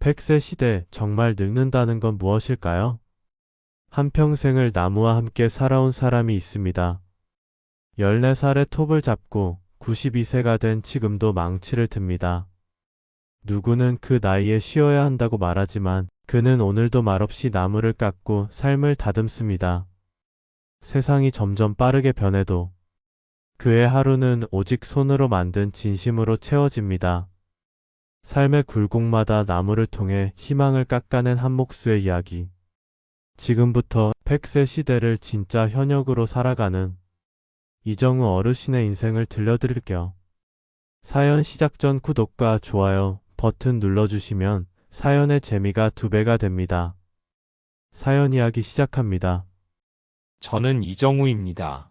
100세 시대 정말 늙는다는 건 무엇일까요? 한평생을 나무와 함께 살아온 사람이 있습니다. 14살에 톱을 잡고 92세가 된 지금도 망치를 듭니다. 누구는 그 나이에 쉬어야 한다고 말하지만 그는 오늘도 말없이 나무를 깎고 삶을 다듬습니다. 세상이 점점 빠르게 변해도 그의 하루는 오직 손으로 만든 진심으로 채워집니다. 삶의 굴곡마다 나무를 통해 희망을 깎아낸 한 목수의 이야기. 지금부터 100세 시대를 진짜 현역으로 살아가는 이정우 어르신의 인생을 들려드릴게요. 사연 시작 전 구독과 좋아요 버튼 눌러주시면 사연의 재미가 두 배가 됩니다. 사연 이야기 시작합니다. 저는 이정우입니다.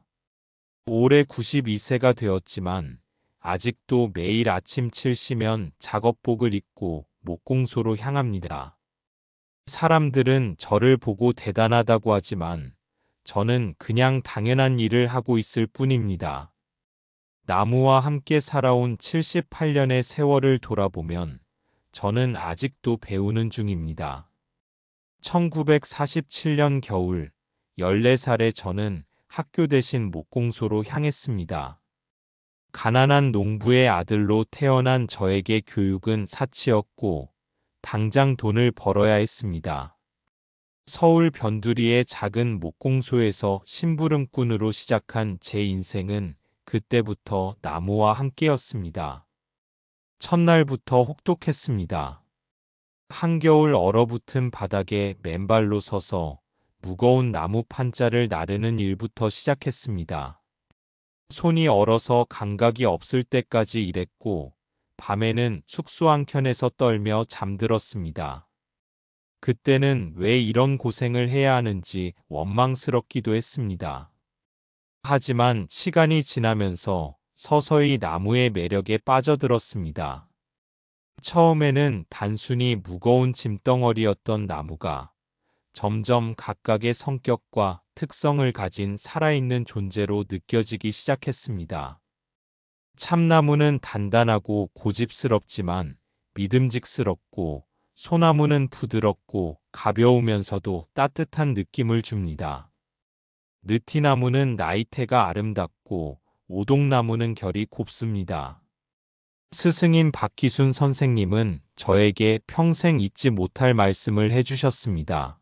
올해 92세가 되었지만 아직도 매일 아침 7시면 작업복을 입고 목공소로 향합니다. 사람들은 저를 보고 대단하다고 하지만 저는 그냥 당연한 일을 하고 있을 뿐입니다. 나무와 함께 살아온 78년의 세월을 돌아보면 저는 아직도 배우는 중입니다. 1947년 겨울 14살의 저는 학교 대신 목공소로 향했습니다. 가난한 농부의 아들로 태어난 저에게 교육은 사치였고 당장 돈을 벌어야 했습니다. 서울 변두리의 작은 목공소에서 심부름꾼으로 시작한 제 인생은 그때부터 나무와 함께였습니다. 첫날부터 혹독했습니다. 한겨울 얼어붙은 바닥에 맨발로 서서 무거운 나무 판자를 나르는 일부터 시작했습니다. 손이 얼어서 감각이 없을 때까지 일했고 밤에는 숙소 한켠에서 떨며 잠들었습니다. 그때는 왜 이런 고생을 해야 하는지 원망스럽기도 했습니다. 하지만 시간이 지나면서 서서히 나무의 매력에 빠져들었습니다. 처음에는 단순히 무거운 짐덩어리였던 나무가 점점 각각의 성격과 특성을 가진 살아있는 존재로 느껴지기 시작했습니다. 참나무는 단단하고 고집스럽지만 믿음직스럽고 소나무는 부드럽고 가벼우면서도 따뜻한 느낌을 줍니다. 느티나무는 나이테가 아름답고 오동나무는 결이 곱습니다. 스승인 박기순 선생님은 저에게 평생 잊지 못할 말씀을 해주셨습니다.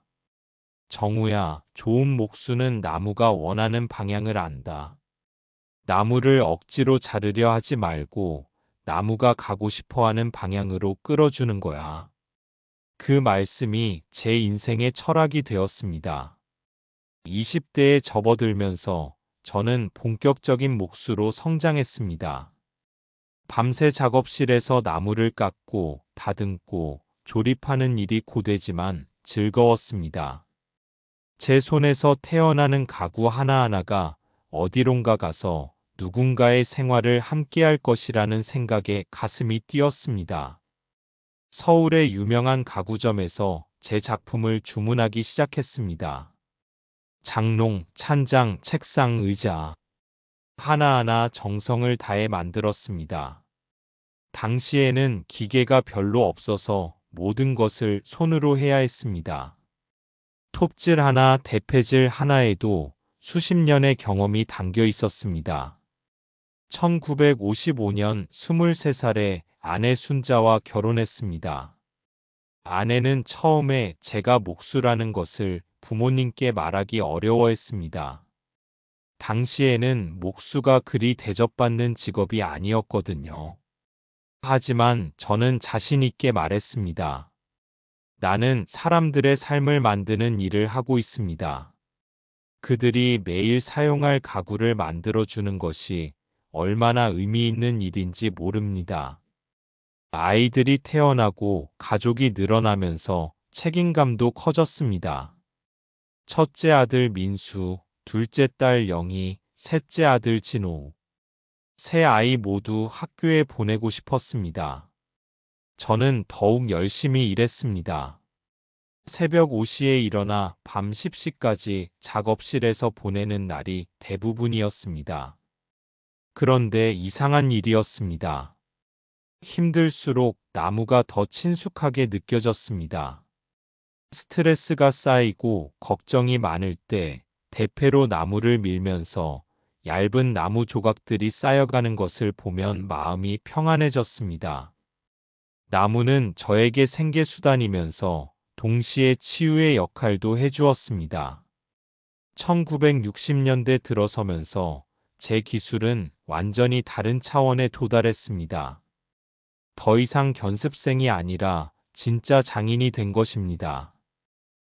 정우야, 좋은 목수는 나무가 원하는 방향을 안다. 나무를 억지로 자르려 하지 말고 나무가 가고 싶어 하는 방향으로 끌어주는 거야. 그 말씀이 제 인생의 철학이 되었습니다. 20대에 접어들면서 저는 본격적인 목수로 성장했습니다. 밤새 작업실에서 나무를 깎고 다듬고 조립하는 일이 고되지만 즐거웠습니다. 제 손에서 태어나는 가구 하나하나가 어디론가 가서 누군가의 생활을 함께할 것이라는 생각에 가슴이 뛰었습니다. 서울의 유명한 가구점에서 제 작품을 주문하기 시작했습니다. 장롱, 찬장, 책상, 의자. 하나하나 정성을 다해 만들었습니다. 당시에는 기계가 별로 없어서 모든 것을 손으로 해야 했습니다. 톱질 하나, 대패질 하나에도 수십 년의 경험이 담겨 있었습니다. 1955년 23살에 아내 순자와 결혼했습니다. 아내는 처음에 제가 목수라는 것을 부모님께 말하기 어려워했습니다. 당시에는 목수가 그리 대접받는 직업이 아니었거든요. 하지만 저는 자신있게 말했습니다. 나는 사람들의 삶을 만드는 일을 하고 있습니다. 그들이 매일 사용할 가구를 만들어 주는 것이 얼마나 의미 있는 일인지 모릅니다. 아이들이 태어나고 가족이 늘어나면서 책임감도 커졌습니다. 첫째 아들 민수, 둘째 딸 영희, 셋째 아들 진호. 세 아이 모두 학교에 보내고 싶었습니다. 저는 더욱 열심히 일했습니다. 새벽 5시에 일어나 밤 10시까지 작업실에서 보내는 날이 대부분이었습니다. 그런데 이상한 일이었습니다. 힘들수록 나무가 더 친숙하게 느껴졌습니다. 스트레스가 쌓이고 걱정이 많을 때 대패로 나무를 밀면서 얇은 나무 조각들이 쌓여가는 것을 보면 마음이 평안해졌습니다. 나무는 저에게 생계 수단이면서 동시에 치유의 역할도 해주었습니다. 1960년대 들어서면서 제 기술은 완전히 다른 차원에 도달했습니다. 더 이상 견습생이 아니라 진짜 장인이 된 것입니다.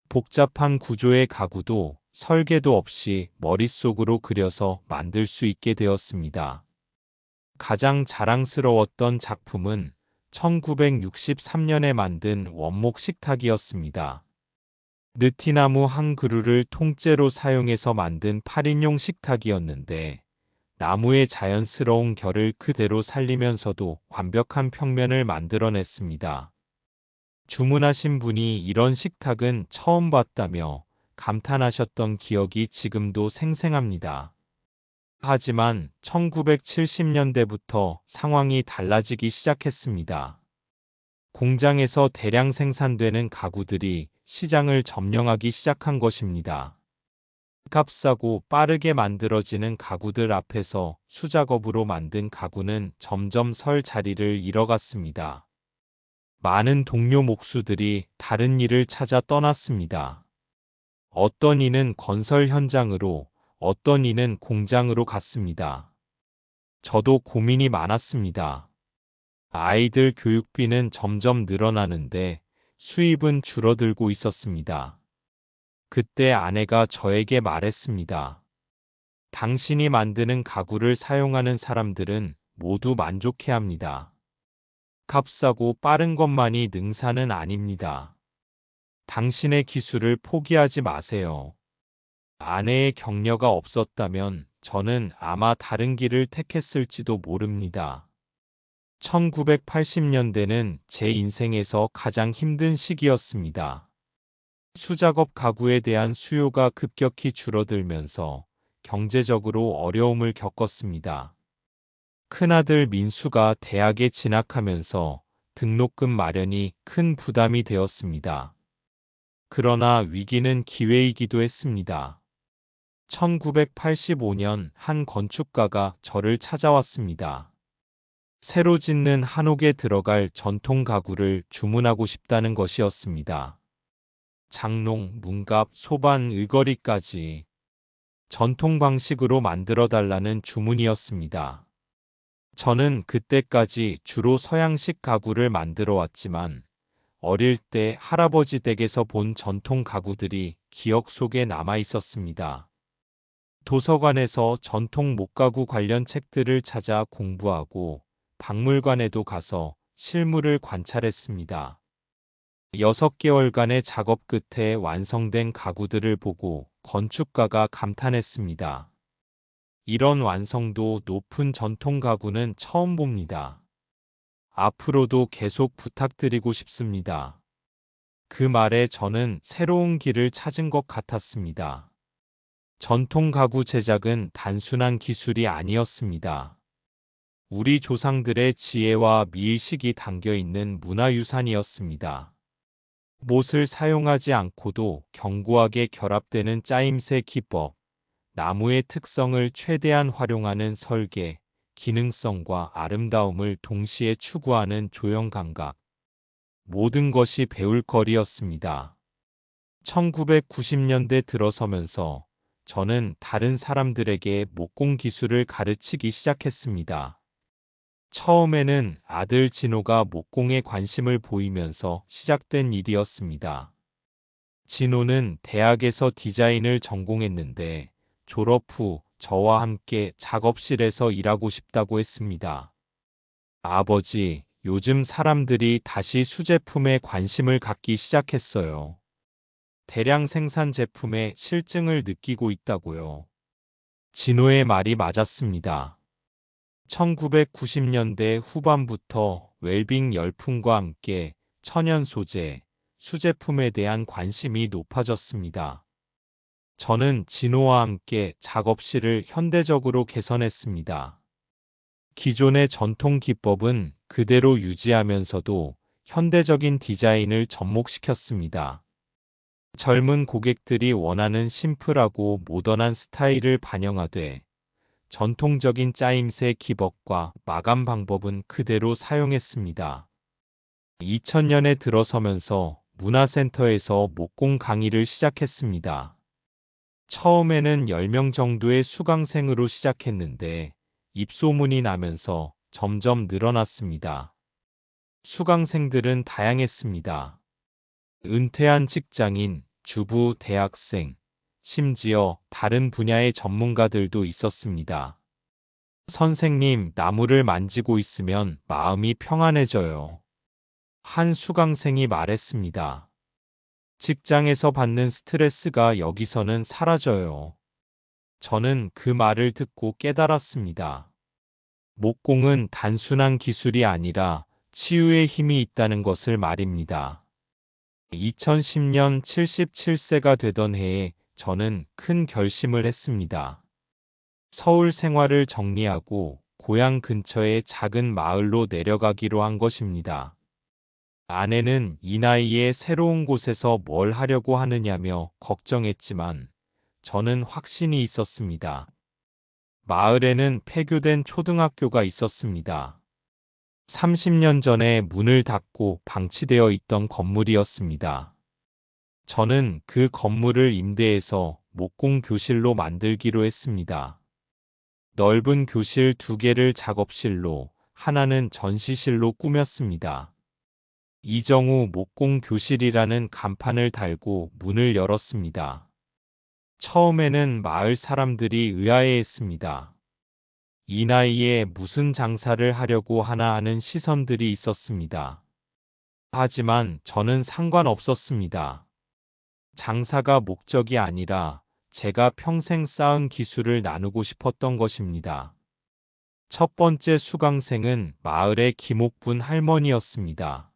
복잡한 구조의 가구도 설계도 없이 머릿속으로 그려서 만들 수 있게 되었습니다. 가장 자랑스러웠던 작품은 1963년에 만든 원목 식탁이었습니다. 느티나무 한 그루를 통째로 사용해서 만든 8인용 식탁이었는데 나무의 자연스러운 결을 그대로 살리면서도 완벽한 평면을 만들어냈습니다. 주문하신 분이 이런 식탁은 처음 봤다며 감탄하셨던 기억이 지금도 생생합니다. 하지만 1970년대부터 상황이 달라지기 시작했습니다. 공장에서 대량 생산되는 가구들이 시장을 점령하기 시작한 것입니다. 값싸고 빠르게 만들어지는 가구들 앞에서 수작업으로 만든 가구는 점점 설 자리를 잃어갔습니다. 많은 동료 목수들이 다른 일을 찾아 떠났습니다. 어떤 이는 건설 현장으로, 어떤 이는 공장으로 갔습니다. 저도 고민이 많았습니다. 아이들 교육비는 점점 늘어나는데 수입은 줄어들고 있었습니다. 그때 아내가 저에게 말했습니다. 당신이 만드는 가구를 사용하는 사람들은 모두 만족해 합니다. 값싸고 빠른 것만이 능사는 아닙니다. 당신의 기술을 포기하지 마세요. 아내의 격려가 없었다면 저는 아마 다른 길을 택했을지도 모릅니다. 1980년대는 제 인생에서 가장 힘든 시기였습니다. 수작업 가구에 대한 수요가 급격히 줄어들면서 경제적으로 어려움을 겪었습니다. 큰아들 민수가 대학에 진학하면서 등록금 마련이 큰 부담이 되었습니다. 그러나 위기는 기회이기도 했습니다. 1985년 한 건축가가 저를 찾아왔습니다. 새로 짓는 한옥에 들어갈 전통 가구를 주문하고 싶다는 것이었습니다. 장롱, 문갑, 소반, 의거리까지 전통 방식으로 만들어 달라는 주문이었습니다. 저는 그때까지 주로 서양식 가구를 만들어 왔지만 어릴 때 할아버지 댁에서 본 전통 가구들이 기억 속에 남아 있었습니다. 도서관에서 전통 목가구 관련 책들을 찾아 공부하고 박물관에도 가서 실물을 관찰했습니다. 6개월간의 작업 끝에 완성된 가구들을 보고 건축가가 감탄했습니다. 이런 완성도 높은 전통 가구는 처음 봅니다. 앞으로도 계속 부탁드리고 싶습니다. 그 말에 저는 새로운 길을 찾은 것 같았습니다. 전통 가구 제작은 단순한 기술이 아니었습니다. 우리 조상들의 지혜와 미의식이 담겨 있는 문화유산이었습니다. 못을 사용하지 않고도 견고하게 결합되는 짜임새 기법, 나무의 특성을 최대한 활용하는 설계, 기능성과 아름다움을 동시에 추구하는 조형 감각. 모든 것이 배울 거리였습니다. 1990년대 들어서면서 저는 다른 사람들에게 목공 기술을 가르치기 시작했습니다. 처음에는 아들 진호가 목공에 관심을 보이면서 시작된 일이었습니다. 진호는 대학에서 디자인을 전공했는데 졸업 후 저와 함께 작업실에서 일하고 싶다고 했습니다. 아버지, 요즘 사람들이 다시 수제품에 관심을 갖기 시작했어요. 대량 생산 제품의 실증을 느끼고 있다고요. 진호의 말이 맞았습니다. 1990년대 후반부터 웰빙 열풍과 함께 천연 소재, 수제품에 대한 관심이 높아졌습니다. 저는 진호와 함께 작업실을 현대적으로 개선했습니다. 기존의 전통 기법은 그대로 유지하면서도 현대적인 디자인을 접목시켰습니다. 젊은 고객들이 원하는 심플하고 모던한 스타일을 반영하되 전통적인 짜임새 기법과 마감 방법은 그대로 사용했습니다. 2000년에 들어서면서 문화센터에서 목공 강의를 시작했습니다. 처음에는 10명 정도의 수강생으로 시작했는데 입소문이 나면서 점점 늘어났습니다. 수강생들은 다양했습니다. 은퇴한 직장인, 주부, 대학생, 심지어 다른 분야의 전문가들도 있었습니다. 선생님, 나무를 만지고 있으면 마음이 평안해져요. 한 수강생이 말했습니다. 직장에서 받는 스트레스가 여기서는 사라져요. 저는 그 말을 듣고 깨달았습니다. 목공은 단순한 기술이 아니라 치유의 힘이 있다는 것을 말입니다. 2010년 77세가 되던 해에 저는 큰 결심을 했습니다. 서울 생활을 정리하고 고향 근처의 작은 마을로 내려가기로 한 것입니다. 아내는 이 나이에 새로운 곳에서 뭘 하려고 하느냐며 걱정했지만 저는 확신이 있었습니다. 마을에는 폐교된 초등학교가 있었습니다. 30년 전에 문을 닫고 방치되어 있던 건물이었습니다. 저는 그 건물을 임대해서 목공 교실로 만들기로 했습니다. 넓은 교실 두 개를 작업실로, 하나는 전시실로 꾸몄습니다. 이정우 목공 교실이라는 간판을 달고 문을 열었습니다. 처음에는 마을 사람들이 의아해했습니다. 이 나이에 무슨 장사를 하려고 하나 하는 시선들이 있었습니다. 하지만 저는 상관없었습니다. 장사가 목적이 아니라 제가 평생 쌓은 기술을 나누고 싶었던 것입니다. 첫 번째 수강생은 마을의 김옥분 할머니였습니다.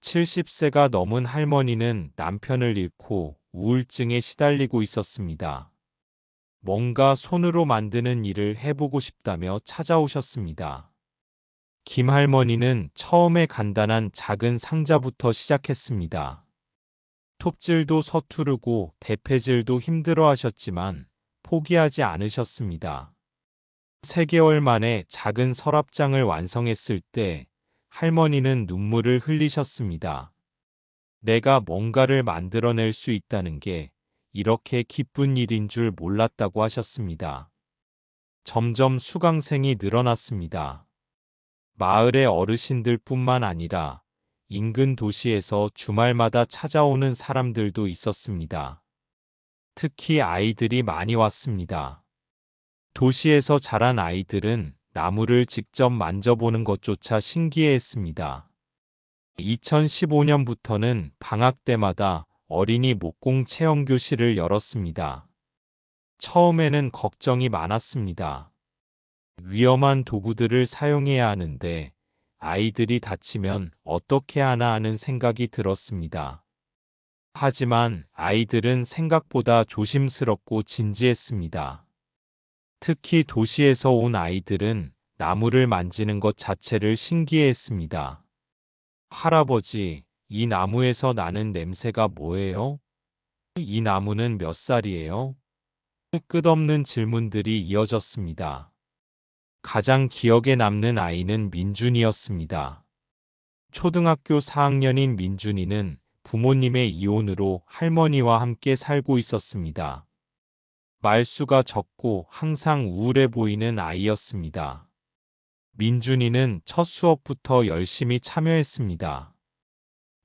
70세가 넘은 할머니는 남편을 잃고 우울증에 시달리고 있었습니다. 뭔가 손으로 만드는 일을 해보고 싶다며 찾아오셨습니다. 김 할머니는 처음에 간단한 작은 상자부터 시작했습니다. 톱질도 서투르고 대패질도 힘들어 하셨지만 포기하지 않으셨습니다. 3개월 만에 작은 서랍장을 완성했을 때 할머니는 눈물을 흘리셨습니다. 내가 뭔가를 만들어낼 수 있다는 게 이렇게 기쁜 일인 줄 몰랐다고 하셨습니다. 점점 수강생이 늘어났습니다. 마을의 어르신들 뿐만 아니라 인근 도시에서 주말마다 찾아오는 사람들도 있었습니다. 특히 아이들이 많이 왔습니다. 도시에서 자란 아이들은 나무를 직접 만져보는 것조차 신기해했습니다. 2015년부터는 방학 때마다 어린이 목공 체험 교실을 열었습니다. 처음에는 걱정이 많았습니다. 위험한 도구들을 사용해야 하는데 아이들이 다치면 어떻게 하나 하는 생각이 들었습니다. 하지만 아이들은 생각보다 조심스럽고 진지했습니다. 특히 도시에서 온 아이들은 나무를 만지는 것 자체를 신기해했습니다. 할아버지, 이 나무에서 나는 냄새가 뭐예요? 이 나무는 몇 살이에요? 끝없는 질문들이 이어졌습니다. 가장 기억에 남는 아이는 민준이었습니다. 초등학교 4학년인 민준이는 부모님의 이혼으로 할머니와 함께 살고 있었습니다. 말수가 적고 항상 우울해 보이는 아이였습니다. 민준이는 첫 수업부터 열심히 참여했습니다.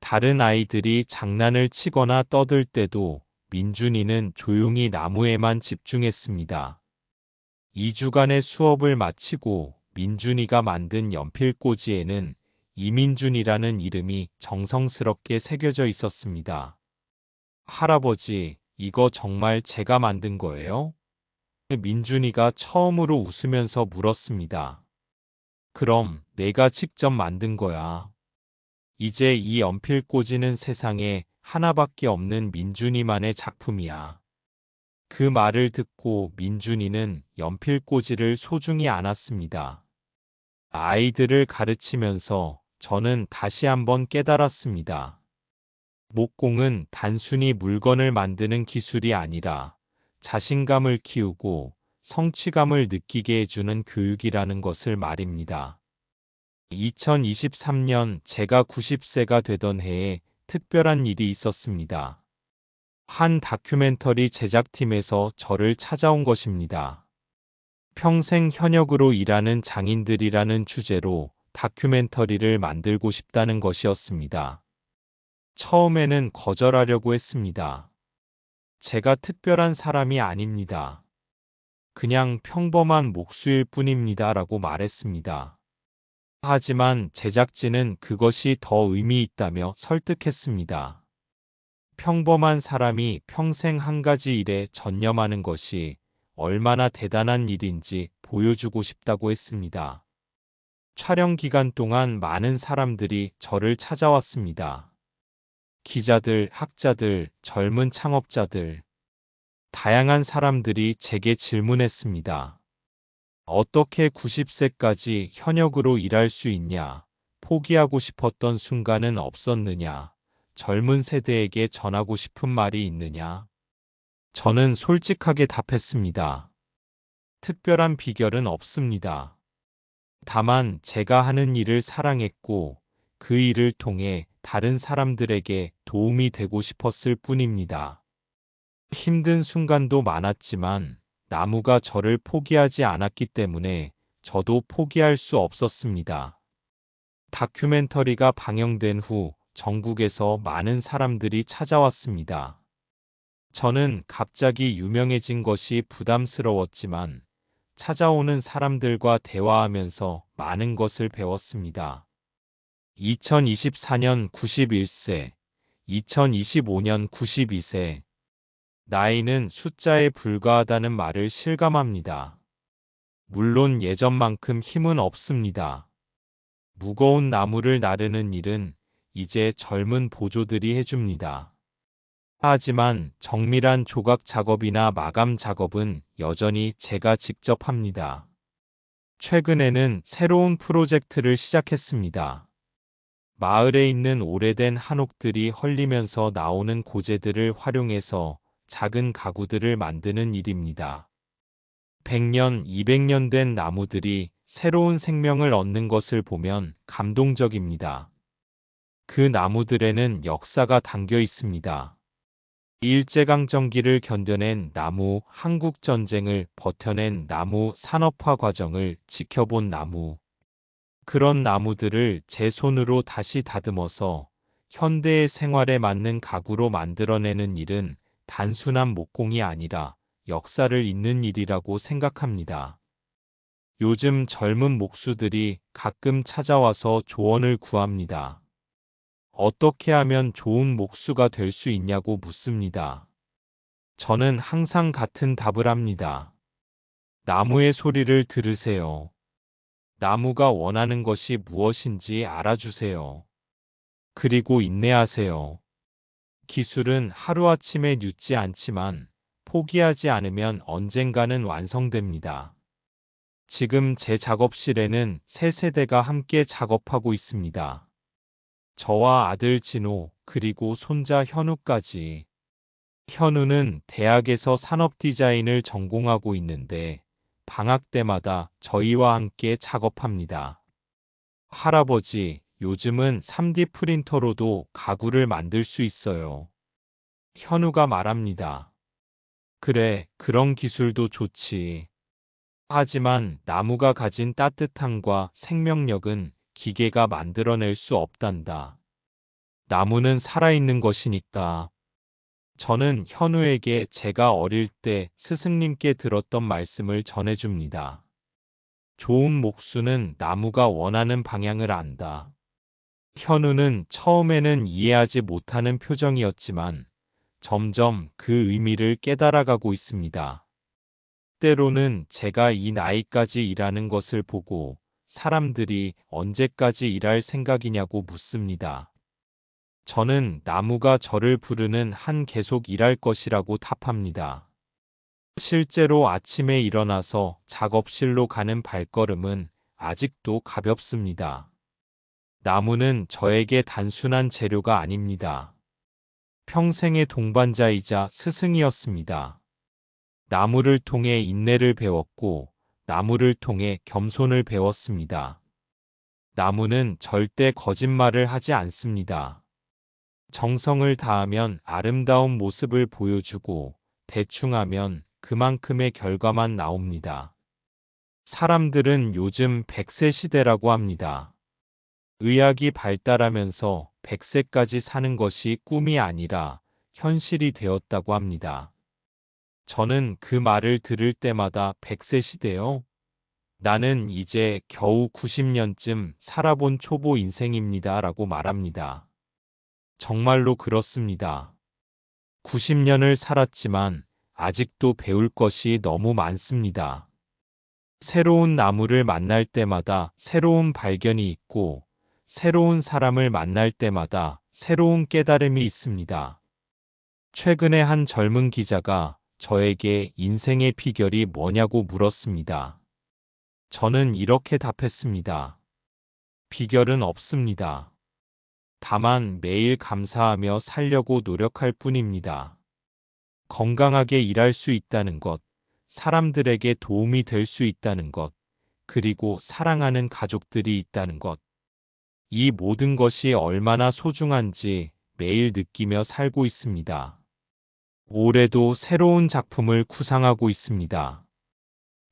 다른 아이들이 장난을 치거나 떠들 때도 민준이는 조용히 나무에만 집중했습니다. 2주간의 수업을 마치고 민준이가 만든 연필꽂이에는 이민준이라는 이름이 정성스럽게 새겨져 있었습니다. 할아버지, 이거 정말 제가 만든 거예요? 민준이가 처음으로 웃으면서 물었습니다. 그럼 내가 직접 만든 거야. 이제 이 연필 꽂이는 세상에 하나밖에 없는 민준이만의 작품이야. 그 말을 듣고 민준이는 연필 꽂이를 소중히 안았습니다. 아이들을 가르치면서 저는 다시 한번 깨달았습니다. 목공은 단순히 물건을 만드는 기술이 아니라 자신감을 키우고 성취감을 느끼게 해주는 교육이라는 것을 말입니다. 2023년 제가 90세가 되던 해에 특별한 일이 있었습니다. 한 다큐멘터리 제작팀에서 저를 찾아온 것입니다. 평생 현역으로 일하는 장인들이라는 주제로 다큐멘터리를 만들고 싶다는 것이었습니다. 처음에는 거절하려고 했습니다. 제가 특별한 사람이 아닙니다. 그냥 평범한 목수일 뿐입니다. 라고 말했습니다. 하지만 제작진은 그것이 더 의미 있다며 설득했습니다. 평범한 사람이 평생 한 가지 일에 전념하는 것이 얼마나 대단한 일인지 보여주고 싶다고 했습니다. 촬영 기간 동안 많은 사람들이 저를 찾아왔습니다. 기자들, 학자들, 젊은 창업자들, 다양한 사람들이 제게 질문했습니다. 어떻게 90세까지 현역으로 일할 수 있냐? 포기하고 싶었던 순간은 없었느냐? 젊은 세대에게 전하고 싶은 말이 있느냐? 저는 솔직하게 답했습니다. 특별한 비결은 없습니다. 다만 제가 하는 일을 사랑했고 그 일을 통해 다른 사람들에게 도움이 되고 싶었을 뿐입니다. 힘든 순간도 많았지만 나무가 저를 포기하지 않았기 때문에 저도 포기할 수 없었습니다. 다큐멘터리가 방영된 후 전국에서 많은 사람들이 찾아왔습니다. 저는 갑자기 유명해진 것이 부담스러웠지만 찾아오는 사람들과 대화하면서 많은 것을 배웠습니다. 2024년 91세, 2025년 92세. 나이는 숫자에 불과하다는 말을 실감합니다. 물론 예전만큼 힘은 없습니다. 무거운 나무를 나르는 일은 이제 젊은 보조들이 해줍니다. 하지만 정밀한 조각 작업이나 마감 작업은 여전히 제가 직접 합니다. 최근에는 새로운 프로젝트를 시작했습니다. 마을에 있는 오래된 한옥들이 헐리면서 나오는 고재들을 활용해서 작은 가구들을 만드는 일입니다. 100년, 200년 된 나무들이 새로운 생명을 얻는 것을 보면 감동적입니다. 그 나무들에는 역사가 담겨 있습니다. 일제강점기를 견뎌낸 나무, 한국전쟁을 버텨낸 나무 산업화 과정을 지켜본 나무. 그런 나무들을 제 손으로 다시 다듬어서 현대의 생활에 맞는 가구로 만들어내는 일은 단순한 목공이 아니라 역사를 잇는 일이라고 생각합니다. 요즘 젊은 목수들이 가끔 찾아와서 조언을 구합니다. 어떻게 하면 좋은 목수가 될 수 있냐고 묻습니다. 저는 항상 같은 답을 합니다. 나무의 소리를 들으세요. 나무가 원하는 것이 무엇인지 알아주세요. 그리고 인내하세요. 기술은 하루아침에 뉘지 않지만 포기하지 않으면 언젠가는 완성됩니다. 지금 제 작업실에는 세 세대가 함께 작업하고 있습니다. 저와 아들 진호, 그리고 손자 현우까지. 현우는 대학에서 산업 디자인을 전공하고 있는데 방학 때마다 저희와 함께 작업합니다. 할아버지, 요즘은 3D 프린터로도 가구를 만들 수 있어요. 현우가 말합니다. 그래, 그런 기술도 좋지. 하지만 나무가 가진 따뜻함과 생명력은 기계가 만들어낼 수 없단다. 나무는 살아있는 것이니까. 저는 현우에게 제가 어릴 때 스승님께 들었던 말씀을 전해줍니다. 좋은 목수는 나무가 원하는 방향을 안다. 현우는 처음에는 이해하지 못하는 표정이었지만 점점 그 의미를 깨달아가고 있습니다. 때로는 제가 이 나이까지 일하는 것을 보고 사람들이 언제까지 일할 생각이냐고 묻습니다. 저는 나무가 저를 부르는 한 계속 일할 것이라고 답합니다. 실제로 아침에 일어나서 작업실로 가는 발걸음은 아직도 가볍습니다. 나무는 저에게 단순한 재료가 아닙니다. 평생의 동반자이자 스승이었습니다. 나무를 통해 인내를 배웠고, 나무를 통해 겸손을 배웠습니다. 나무는 절대 거짓말을 하지 않습니다. 정성을 다하면 아름다운 모습을 보여주고, 대충 하면 그만큼의 결과만 나옵니다. 사람들은 요즘 100세 시대라고 합니다. 의학이 발달하면서 100세까지 사는 것이 꿈이 아니라 현실이 되었다고 합니다. 저는 그 말을 들을 때마다 100세 시대요? 나는 이제 겨우 90년쯤 살아본 초보 인생입니다. 라고 말합니다. 정말로 그렇습니다. 90년을 살았지만 아직도 배울 것이 너무 많습니다. 새로운 나무를 만날 때마다 새로운 발견이 있고, 새로운 사람을 만날 때마다 새로운 깨달음이 있습니다. 최근에 한 젊은 기자가 저에게 인생의 비결이 뭐냐고 물었습니다. 저는 이렇게 답했습니다. 비결은 없습니다. 다만 매일 감사하며 살려고 노력할 뿐입니다. 건강하게 일할 수 있다는 것, 사람들에게 도움이 될 수 있다는 것, 그리고 사랑하는 가족들이 있다는 것. 이 모든 것이 얼마나 소중한지 매일 느끼며 살고 있습니다. 올해도 새로운 작품을 구상하고 있습니다.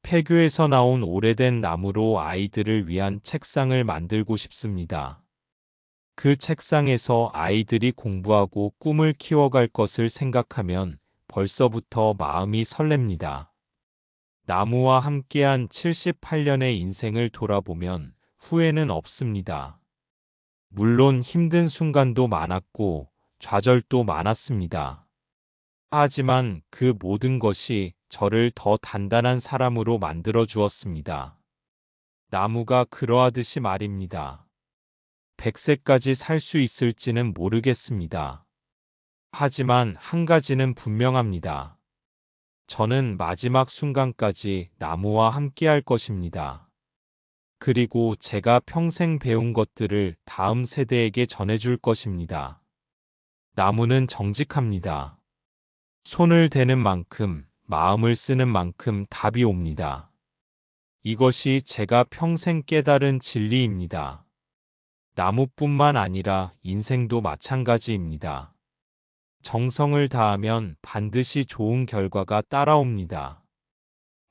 폐교에서 나온 오래된 나무로 아이들을 위한 책상을 만들고 싶습니다. 그 책상에서 아이들이 공부하고 꿈을 키워갈 것을 생각하면 벌써부터 마음이 설렙니다. 나무와 함께한 78년의 인생을 돌아보면 후회는 없습니다. 물론 힘든 순간도 많았고 좌절도 많았습니다. 하지만 그 모든 것이 저를 더 단단한 사람으로 만들어 주었습니다. 나무가 그러하듯이 말입니다. 100세까지 살 수 있을지는 모르겠습니다. 하지만 한 가지는 분명합니다. 저는 마지막 순간까지 나무와 함께 할 것입니다. 그리고 제가 평생 배운 것들을 다음 세대에게 전해줄 것입니다. 나무는 정직합니다. 손을 대는 만큼, 마음을 쓰는 만큼 답이 옵니다. 이것이 제가 평생 깨달은 진리입니다. 나무뿐만 아니라 인생도 마찬가지입니다. 정성을 다하면 반드시 좋은 결과가 따라옵니다.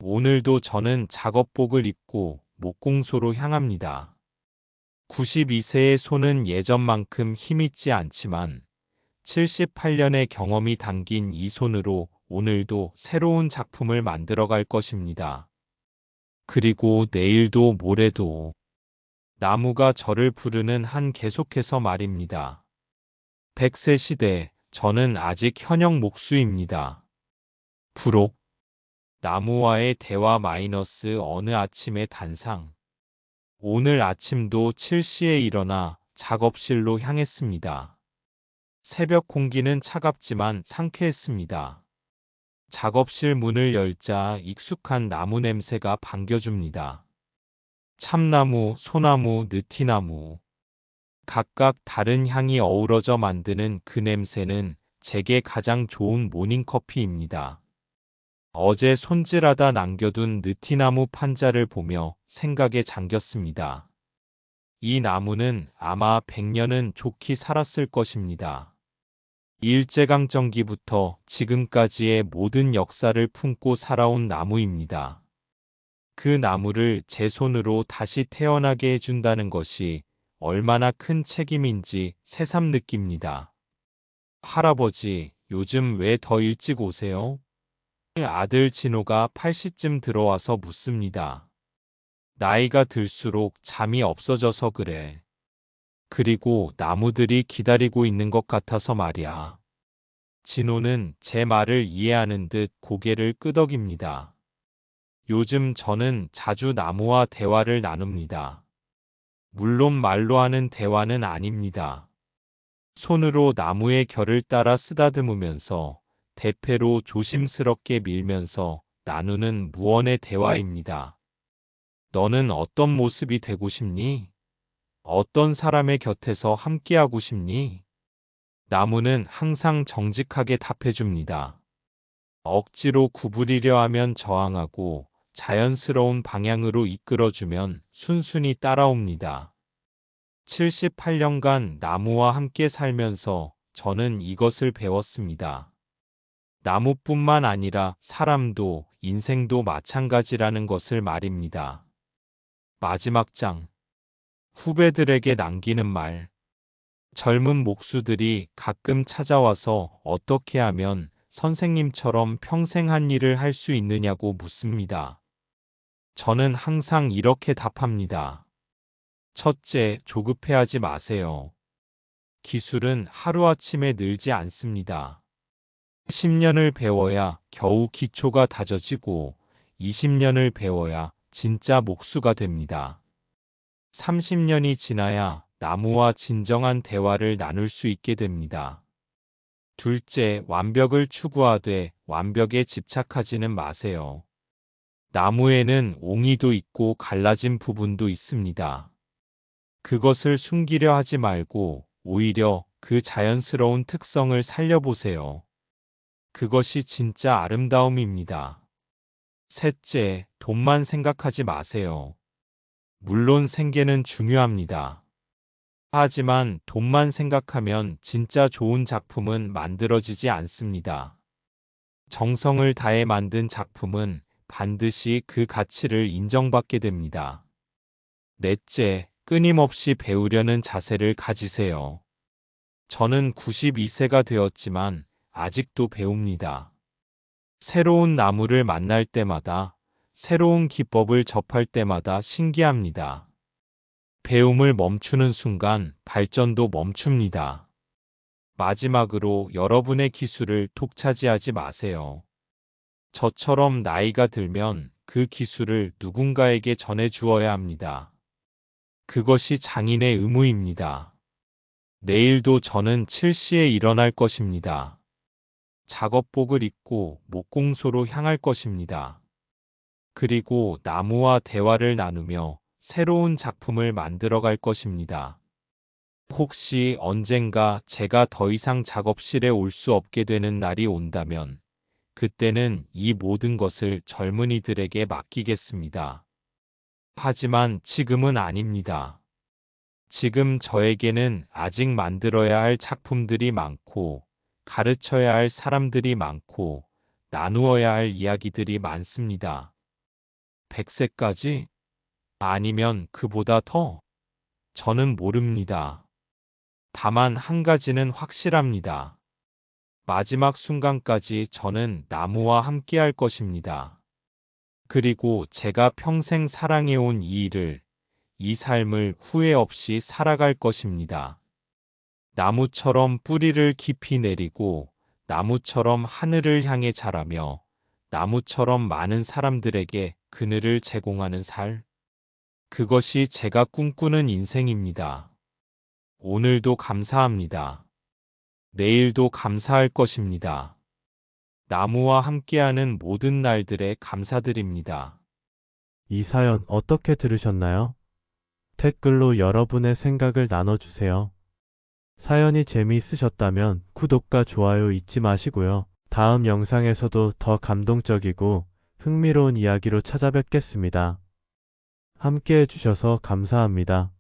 오늘도 저는 작업복을 입고 목공소로 향합니다. 92세의 손은 예전만큼 힘있지 않지만 78년의 경험이 담긴 이 손으로 오늘도 새로운 작품을 만들어 갈 것입니다. 그리고 내일도 모레도 나무가 저를 부르는 한 계속해서 말입니다. 100세 시대, 저는 아직 현역 목수입니다. 부록 나무와의 대화 마이너스 어느 아침의 단상. 오늘 아침도 7시에 일어나 작업실로 향했습니다. 새벽 공기는 차갑지만 상쾌했습니다. 작업실 문을 열자 익숙한 나무 냄새가 반겨줍니다. 참나무, 소나무, 느티나무. 각각 다른 향이 어우러져 만드는 그 냄새는 제게 가장 좋은 모닝커피입니다. 어제 손질하다 남겨둔 느티나무 판자를 보며 생각에 잠겼습니다. 이 나무는 아마 100년은 좋게 살았을 것입니다. 일제강점기부터 지금까지의 모든 역사를 품고 살아온 나무입니다. 그 나무를 제 손으로 다시 태어나게 해준다는 것이 얼마나 큰 책임인지 새삼 느낍니다. 할아버지, 요즘 왜 더 일찍 오세요? 아들 진호가 80쯤 들어와서 묻습니다. 나이가 들수록 잠이 없어져서 그래. 그리고 나무들이 기다리고 있는 것 같아서 말이야. 진호는 제 말을 이해하는 듯 고개를 끄덕입니다. 요즘 저는 자주 나무와 대화를 나눕니다. 물론 말로 하는 대화는 아닙니다. 손으로 나무의 결을 따라 쓰다듬으면서 대패로 조심스럽게 밀면서 나누는 무언의 대화입니다. 너는 어떤 모습이 되고 싶니? 어떤 사람의 곁에서 함께하고 싶니? 나무는 항상 정직하게 답해줍니다. 억지로 구부리려 하면 저항하고 자연스러운 방향으로 이끌어주면 순순히 따라옵니다. 78년간 나무와 함께 살면서 저는 이것을 배웠습니다. 나무뿐만 아니라 사람도 인생도 마찬가지라는 것을 말입니다. 마지막 장. 후배들에게 남기는 말. 젊은 목수들이 가끔 찾아와서 어떻게 하면 선생님처럼 평생 한 일을 할 수 있느냐고 묻습니다. 저는 항상 이렇게 답합니다. 첫째, 조급해하지 마세요. 기술은 하루아침에 늘지 않습니다. 10년을 배워야 겨우 기초가 다져지고 20년을 배워야 진짜 목수가 됩니다. 30년이 지나야 나무와 진정한 대화를 나눌 수 있게 됩니다. 둘째, 완벽을 추구하되 완벽에 집착하지는 마세요. 나무에는 옹이도 있고 갈라진 부분도 있습니다. 그것을 숨기려 하지 말고 오히려 그 자연스러운 특성을 살려보세요. 그것이 진짜 아름다움입니다. 셋째, 돈만 생각하지 마세요. 물론 생계는 중요합니다. 하지만 돈만 생각하면 진짜 좋은 작품은 만들어지지 않습니다. 정성을 다해 만든 작품은 반드시 그 가치를 인정받게 됩니다. 넷째, 끊임없이 배우려는 자세를 가지세요. 저는 92세가 되었지만 아직도 배웁니다. 새로운 나무를 만날 때마다, 새로운 기법을 접할 때마다 신기합니다. 배움을 멈추는 순간 발전도 멈춥니다. 마지막으로 여러분의 기술을 독차지하지 마세요. 저처럼 나이가 들면 그 기술을 누군가에게 전해 주어야 합니다. 그것이 장인의 의무입니다. 내일도 저는 7시에 일어날 것입니다. 작업복을 입고 목공소로 향할 것입니다. 그리고 나무와 대화를 나누며 새로운 작품을 만들어 갈 것입니다. 혹시 언젠가 제가 더 이상 작업실에 올 수 없게 되는 날이 온다면 그때는 이 모든 것을 젊은이들에게 맡기겠습니다. 하지만 지금은 아닙니다. 지금 저에게는 아직 만들어야 할 작품들이 많고 가르쳐야 할 사람들이 많고 나누어야 할 이야기들이 많습니다. 100세까지? 아니면 그보다 더? 저는 모릅니다. 다만 한 가지는 확실합니다. 마지막 순간까지 저는 나무와 함께 할 것입니다. 그리고 제가 평생 사랑해온 이 일을, 이 삶을 후회 없이 살아갈 것입니다. 나무처럼 뿌리를 깊이 내리고 나무처럼 하늘을 향해 자라며 나무처럼 많은 사람들에게 그늘을 제공하는 살. 그것이 제가 꿈꾸는 인생입니다. 오늘도 감사합니다. 내일도 감사할 것입니다. 나무와 함께하는 모든 날들에 감사드립니다. 이 사연 어떻게 들으셨나요? 댓글로 여러분의 생각을 나눠주세요. 사연이 재미있으셨다면 구독과 좋아요 잊지 마시고요. 다음 영상에서도 더 감동적이고 흥미로운 이야기로 찾아뵙겠습니다. 함께 해주셔서 감사합니다.